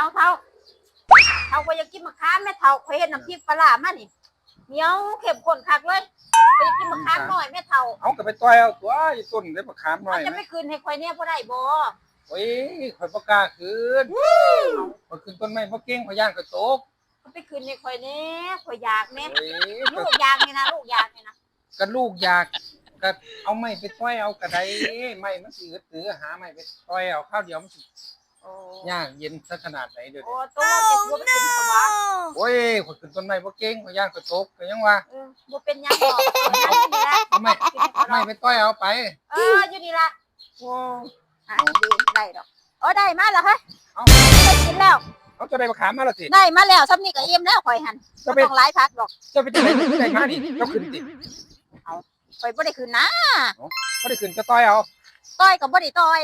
ท่าเท่าเท่าก็อยากกินมะขามแม่เท่าเคยเห็นน้ำพริกปลาร้ามานี่เหนียวเข้มข้นคักเลยไปกินมะขามหน่อยแม่เท่าเอาก็ไปต่อยเอาตัวอีต้นได้บักขามหน่อมันยจะไหมไม่คืนให้คอยเนี่ยบ่ได้บ่โอ้ยข่อยบ่กล้าคืนข่อยขึ้นต้นไม้บ่เก่งข่อยย่านข่อยตกมันไปคืนให้คอยเนี่ยคอยอยากแม่โอ้ยลูกอยากนี่นะลูกอยากนี่นะก็ลูกอยากก็เอาไม้ไปต่อยเอากระไดไม้มันสิอึดถือหาไม้ไปต่อยเอาข้าวเดียวมันสิ โอ้ยากเย็นซะขนาดไหนเดี๋ยวโอ้นี้ตัวเราจะกลัวไปกินสวะโอ้ยข่อยขึ้นต้นไม้บ่เก่งข่อยย่านข่อยตกก็ยังว่าเออบ่เป็นหยังหรอกเอานั่นอยู่นี่ละเอาไม้เอาไม้ไปต่อยเอาไปเอออยู่นี่ละโอ้อะดีได้ดอกเออได้มาแล้วฮะเอาได้กินแล้ว เอาจะได้บักขามมาแล้วสิได้มาแล้วซ้ำนี่ก็เอ็มแล้วข่อยหันจะบ่ไปต้องหลายพักดอกจะไปที่ไหนที่ไหนมาดิเจ้าขึ้นดิข่อยบ่ได้คืนนะบ่ได้ขึ้นจะต่อยเอา ต้อยก็บ่ได้ต้อย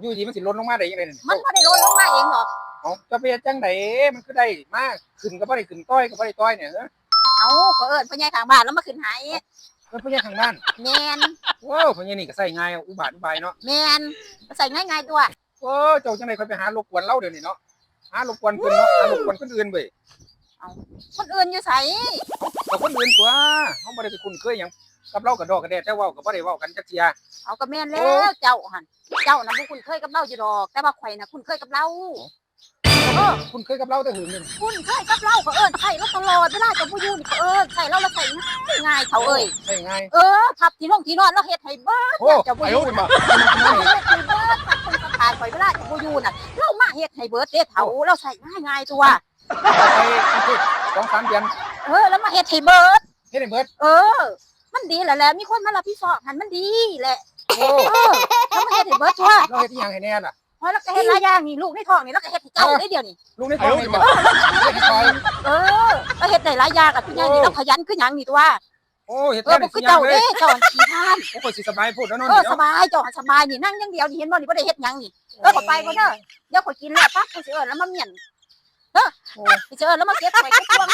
อยู่ดีมันสิลดลงมาได้ยังไงเนี่ยมันบ่ได้ลดลงมาเองดอกเอาจะไปเฮ็ดจังไดมันคือได้มากขึ้นก็บ่ได้ขึ้นต้อยก็บ่ได้ต้อยเนี่ยเออเอาก็เอิ้นพ่อใหญ่ข้างบ้านแล้วมาขึ้นให้มันพยาทางบ้านแม่นว้าวพญานี่ก็ใส่ง่ายอุบาทอุบายเนาะแม่นใส่ง่ายๆตัวโอ้เจ้าจังได๋ค่อยไปหารบกวนเราเดี๋ยวนี้เนาะหารบกวนเพิ่นเนาะหารบกวนคนอื่นเว้ยคนอื่นอยู่ไสแต่คนอื่นตัวเฮาบ่ได้ไปคุ้นเคยหยัง กับเรากับดอกกับแดดแต่เว้าก็บ่ได้เว้ากันจักเที่ยเอาก็แม่นแล้วเจ้าหั่นเจ้าน่ะบ่คุ้นเคยกับเราอยู่ดอก แต่ว่าข่อยน่ะคุ้นเคยกับเราเออคุ้นเคยกับเราแต่หึงนี่คุ้นเคยกับเราก็เอิ้นใส่เราตลอดเวลาจะบ่อยู่นี่ก็เอิ้นใส่เราแล้วใส่ง่ายง่ายเขาเอ้ยใส่ง่ายเออพับที่นงที่นอนเราเฮ็ดให้เบิดโอ้จะบ่ไปอยู่โอ้ยน่ะมาเราเฮ็ดให้เบิดพับคนสถานข่อยเวลาจะบ่อยู่น่ะเรามาเฮ็ดให้เบิดเด้เฒ่าเราใส่ง่ายง่ายตัวไปอังกฤษสองสามเดือนเออแล้วมาเฮ็ดให้เบิดเฮ็ดให้เบิด เออ มันดีแหละแหละมีคนมารับผิดชอบหันมันดีแหละโอ้เออแล้วมาเฮ็ดให้เบิดตัวเราเฮ็ดอีหยังให้แน่ล่ะพอแล้วก็เฮ็ดหลายอย่างนี่ลูกในท้องนี่แล้วก็เฮ็ดให้เจ้าได้เดียวนี่ลูกในท้องนี่บ่เฮ็ดให้คอยเออแล้วเฮ็ดได้หลายอย่างอะพี่ใหญ่นี่เราขยันคือหยังนี่ตัวโอ้เฮ็ดเออแน่บ่คือเจ้าเจ้าเลเด้ยเจ้าอันขี้ท่านโอ้ข่อยสิสบายพูดแล้วเนาะเออนี่สเนาะบายเจ้าหันสบายนี่นั่งอย่างเดียวนี่เห็นบ่นี่บ่ได้เฮ็ดหยังนี่เออขอไปก่อนเด้อเดี๋ยวขอยกินแล้วปั๊บกูสิเอิ้นแล้วมาเมียนเออโอ้สิเอิ้นแล้วมาเก็บไว้เก็บพวง